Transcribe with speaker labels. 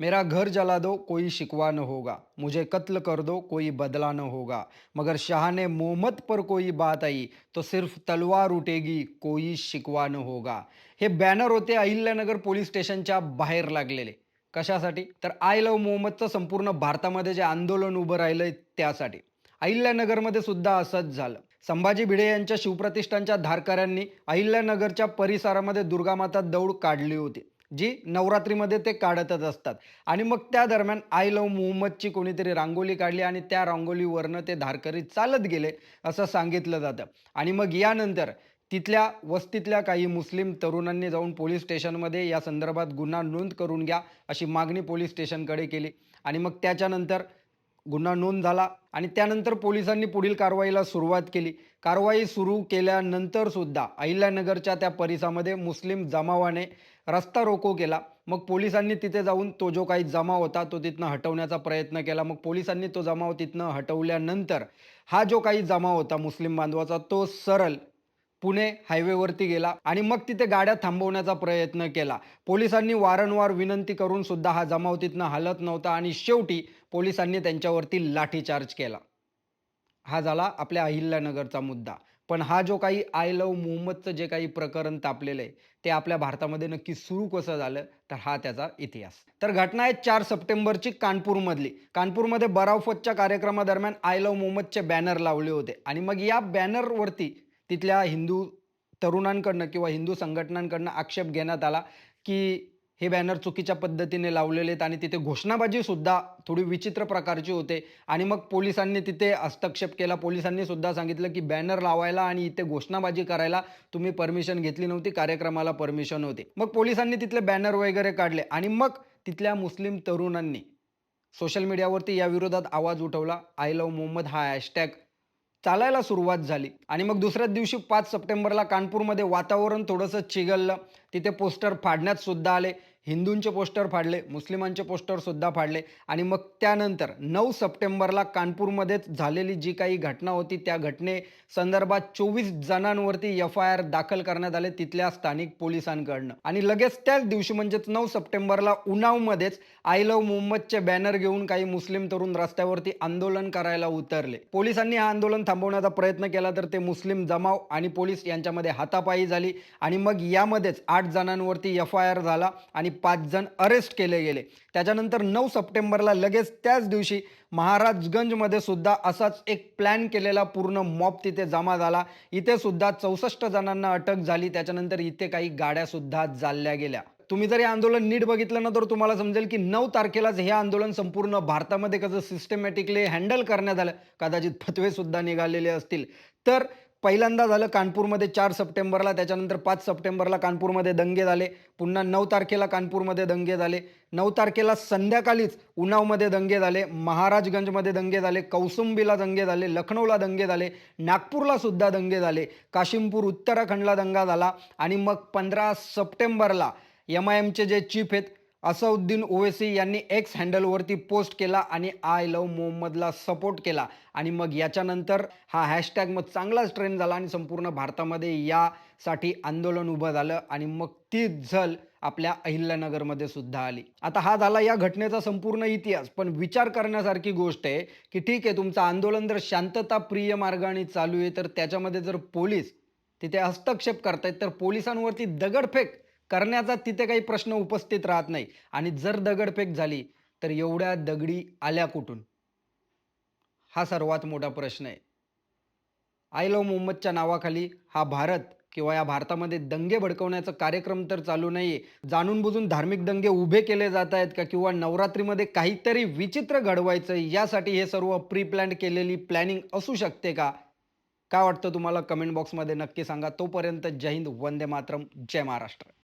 Speaker 1: मेरा घर जला दो कोई शिकवा न होगा। मुझे कत्ल कर दो कोई बदला न होगा। मगर शाह ने मोहम्मद पर कोई बात आई तो सिर्फ तलवार उठेगी कोई शिकवा न होगा। हे बॅनर होते अहिल्यानगर पोलीस स्टेशनच्या बाहेर लागलेले। कशासाठी? तर आय लव मोहम्मदचं संपूर्ण भारतामध्ये जे आंदोलन उभं राहिलंय त्यासाठी. अहिल्यानगरमध्ये सुद्धा असंच झालं. संभाजी भिडे यांच्या शिवप्रतिष्ठानच्या धारकऱ्यांनी अहिल्यानगरच्या परिसरामध्ये दुर्गामाता दौड काढली होती. जी नवरात्रीमध्ये ते काढतच असतात. आणि मग त्या दरम्यान आय लव्ह मोहम्मदची कोणीतरी रांगोली काढली आणि त्या रांगोलीवरनं ते धारकरी चालत गेले असं सांगितलं जातं. आणि मग यानंतर तिथल्या वस्तीतल्या काही मुस्लिम तरुणांनी जाऊन पोलीस स्टेशनमध्ये या संदर्भात गुन्हा नोंद करून घ्या अशी मागणी पोलीस स्टेशनकडे केली. आणि मग त्याच्यानंतर गुन्हा नोंद झाला आणि त्यानंतर पोलिसांनी पुढील कारवाईला सुरुवात केली. कारवाई सुरू केल्यानंतर सुद्धा अहिल्यानगरच्या त्या परिसरामध्ये मुस्लिम जमावाने रस्ता रोको केला. मग पोलिसांनी तिथे जाऊन तो जो काही जमाव होता तो तिथनं हटवण्याचा प्रयत्न केला. मग पोलिसांनी तो जमाव तिथनं हटवल्यानंतर हा जो काही जमाव होता मुस्लिम बांधवाचा तो सरळ पुणे हायवेवरती गेला आणि मग तिथे गाड्या थांबवण्याचा प्रयत्न केला. पोलिसांनी वारंवार विनंती करून सुद्धा हा जमाव तिथनं हलत नव्हता आणि शेवटी पोलिसांनी त्यांच्यावरती लाठीचार्ज केला. हा झाला आपल्या अहिल्यानगरचा मुद्दा. पण हा जो काही आय लव्ह मोहम्मदचं जे काही प्रकरण तापलेलं आहे ते आपल्या भारतामध्ये नक्की सुरू कसं झालं तर हा त्याचा इतिहास. तर घटना आहे चार सप्टेंबरची कानपूरमधली. कानपूरमध्ये बरावफतच्या कार्यक्रमादरम्यान आय लव्ह मोहम्मदचे बॅनर लावले होते. आणि मग या बॅनरवरती तिथल्या हिंदू तरुणांकडनं किंवा हिंदू संघटनांकडनं आक्षेप घेण्यात आला की हे बॅनर चुकीच्या पद्धतीने लावलेले आहेत आणि तिथे घोषणाबाजीसुद्धा थोडी विचित्र प्रकारची होते. आणि मग पोलिसांनी तिथे हस्तक्षेप केला. पोलिसांनी सुद्धा सांगितलं की बॅनर लावायला आणि इथे घोषणाबाजी करायला तुम्ही परमिशन घेतली नव्हती कार्यक्रमाला परमिशन होती. मग पोलिसांनी तिथले बॅनर वगैरे काढले आणि मग तिथल्या मुस्लिम तरुणांनी सोशल मीडियावरती या विरोधात आवाज उठवला. आय लव्ह मोहम्मद हा हॅशटॅग चालायला सुरुवात झाली. आणि मग दुसऱ्याच दिवशी पाच सप्टेंबरला कानपूरमध्ये वातावरण थोडंसं चिघललं तिथे पोस्टर फाडण्यात सुद्धा आले. हिंदूंचे पोस्टर फाडले मुस्लिमांचे पोस्टरसुद्धा फाडले आणि मग त्यानंतर नऊ सप्टेंबरला कानपूरमध्येच झालेली जी काही घटना होती त्या घटने संदर्भात चोवीस जणांवरती एफ आय आर दाखल करण्यात आले तिथल्या स्थानिक पोलिसांकडनं. आणि लगेच त्याच दिवशी म्हणजेच नऊ सप्टेंबरला उनावमध्येच आय लव्ह मोहम्मदचे बॅनर घेऊन काही मुस्लिम तरुण रस्त्यावरती आंदोलन करायला उतरले. पोलिसांनी हा आंदोलन थांबवण्याचा प्रयत्न केला तर ते मुस्लिम जमाव आणि पोलीस यांच्यामध्ये हातापायी झाली आणि मग यामध्येच आठ जणांवरती एफ आय आर झाला आणि पाच जण अरेस्ट केले गेले. त्याच्यानंतर नऊ सप्टेंबरला लगेच त्याच दिवशी महाराजगंजमध्ये सुद्धा असाच एक प्लॅन केलेला पूर्ण मॉब तिथे जमा झाला. इथे सुद्धा चौसष्ट जणांना अटक झाली. त्याच्यानंतर इथे काही गाड्या सुद्धा जाळल्या गेल्या. तुम्ही जर हे आंदोलन नीट बघितलं ना तर तुम्हाला समजेल की नऊ तारखेलाच हे आंदोलन संपूर्ण भारतामध्ये कसं सिस्टमॅटिकली हँडल करण्यात आलं. कदाचित फतवे सुद्धा निघालेले असतील. तर पहिल्यांदा झालं कानपूरमध्ये चार सप्टेंबरला त्याच्यानंतर पाच सप्टेंबरला कानपूरमध्ये दंगे झाले. पुन्हा नऊ तारखेला कानपूरमध्ये दंगे झाले. नऊ तारखेला संध्याकाळीच उन्हावमध्ये दंगे झाले. महाराजगंजमध्ये दंगे झाले. कौसुंबीला दंगे झाले. लखनौला दंगे झाले. नागपूरला सुद्धा दंगे झाले. काशिमपूर उत्तराखंडला दंगा झाला. आणि मग पंधरा सप्टेंबरला एम आय एमचे जे चीफ आहेत असउद्दीन ओवेसी यांनी एक्स हँडलवरती पोस्ट केला आणि आय लव्ह मोहम्मदला सपोर्ट केला. आणि मग याच्यानंतर हा हॅशटॅग मग चांगलाच ट्रेंड झाला आणि संपूर्ण भारतामध्ये यासाठी आंदोलन उभं झालं आणि मग ती झल आपल्या अहिल्यानगरमध्ये सुद्धा आली. आता हा झाला या घटनेचा संपूर्ण इतिहास. पण विचार करण्यासारखी गोष्ट आहे की ठीक आहे तुमचं आंदोलन जर शांतताप्रिय मार्गाने चालू आहे तर त्याच्यामध्ये जर पोलीस तिथे हस्तक्षेप करतायत तर पोलिसांवरती दगडफेक करण्याचा तिथे काही प्रश्न उपस्थित राहत नाही. आणि जर दगडफेक झाली तर एवढ्या दगडी आल्या कुठून? हा सर्वात मोठा प्रश्न आहे. आय लव मोहम्मदच्या नावाखाली हा भारत किंवा या भारतामध्ये दंगे भडकवण्याचा कार्यक्रम तर चालू नाहीये. जाणून बुजून धार्मिक दंगे उभे केले जात आहेत का किंवा नवरात्रीमध्ये काहीतरी विचित्र घडवायचं यासाठी हे सर्व प्री प्लॅन केलेली प्लॅनिंग असू शकते का? काय वाटतं तुम्हाला? कमेंट बॉक्समध्ये नक्की सांगा. तोपर्यंत जय हिंद वंदे मातरम जय महाराष्ट्र.